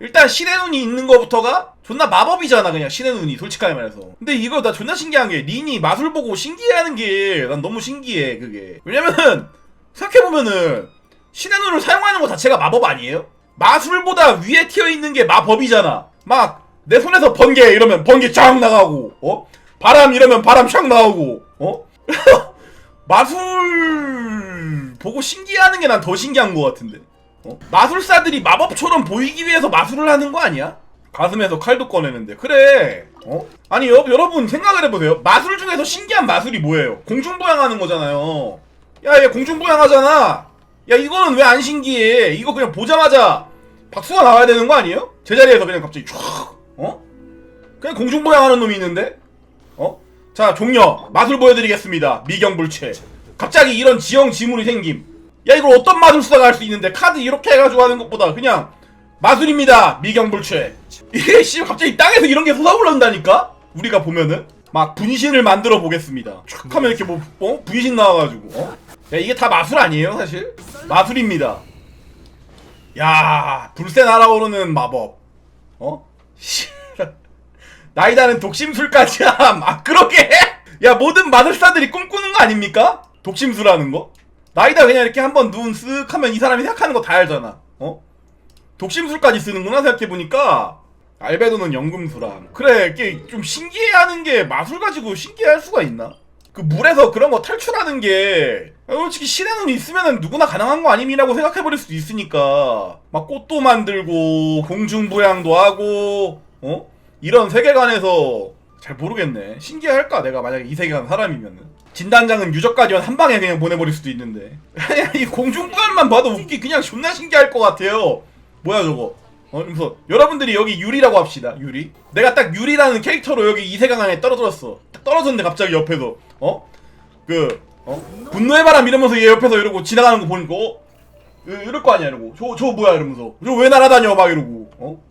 일단 신의 눈이 있는 거부터가 존나 마법이잖아 그냥 신의 눈이 솔직하게 말해서 근데 이거 나 존나 신기한 게 린이 마술 보고 신기해하는 게 난 너무 신기해 그게 왜냐면은 생각해보면은 신의 눈을 사용하는 거 자체가 마법 아니에요? 마술보다 위에 튀어 있는 게 마법이잖아 막 내 손에서 번개 이러면 번개 쫙 나가고 어? 바람 이러면 바람 쫙 나오고 어? 마술 보고 신기해하는 게 난 더 신기한 것 같은데 어? 마술사들이 마법처럼 보이기 위해서 마술을 하는 거 아니야? 가슴에서 칼도 꺼내는데 그래 어? 아니 여, 여러분 생각을 해보세요 마술 중에서 신기한 마술이 뭐예요? 공중부양하는 거잖아요 야얘 공중부양하잖아 야 이거는 왜 안 신기해 이거 그냥 보자마자 박수가 나와야 되는 거 아니에요? 제자리에서 그냥 갑자기 촥 어? 그냥 공중부양하는 놈이 있는데 어? 자 종려 마술 보여드리겠습니다 미경불체 갑자기 이런 지형 지물이 생김 야 이걸 어떤 마술사가 할 수 있는데 카드 이렇게 해가지고 하는 것보다 그냥 마술입니다 미경불체 이게 씨 갑자기 땅에서 이런 게 솟아올라온다니까 우리가 보면은 막 분신을 만들어 보겠습니다 촥 하면 이렇게 뭐 어? 분신 나와가지고 어? 야 이게 다 마술 아니에요 사실 마술입니다 야 불새 날아오르는 마법 어? 씨 나이다는 독심술까지 함. 아, 그러게? 야, 모든 마술사들이 꿈꾸는 거 아닙니까? 독심술하는 거? 나이다 그냥 이렇게 한번 눈 쓱 하면 이 사람이 생각하는 거 다 알잖아. 어? 독심술까지 쓰는구나, 생각해보니까. 알베도는 연금술함. 그래, 이게 좀 신기해하는 게 마술 가지고 신기할 수가 있나? 그 물에서 그런 거 탈출하는 게 솔직히 신의 눈이 있으면 누구나 가능한 거 아님이라고 생각해버릴 수도 있으니까 막 꽃도 만들고 공중부양도 하고 어? 이런 세계관에서 잘 모르겠네 신기할까 내가 만약에 이 세계관 사람이면은 진단장은 유적 가디언 한 방에 그냥 보내버릴 수도 있는데 이 공중부양만 봐도 웃기 그냥 존나 신기할 것 같아요 뭐야 저거 어, 그래서 여러분들이 여기 유리라고 합시다. 유리. 내가 딱 유리라는 캐릭터로 여기 이 세계관에 떨어졌어. 딱 떨어졌는데 갑자기 옆에서 어? 그 어? 분노의 바람 이러면서 얘 옆에서 이러고 지나가는 거 보니까 어? 이- 이럴 거 아니야 이러고 저, 저 뭐야 이러면서 저 왜 날아다녀 막 이러고 어?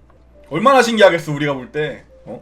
얼마나 신기하겠어 우리가 볼 때 어?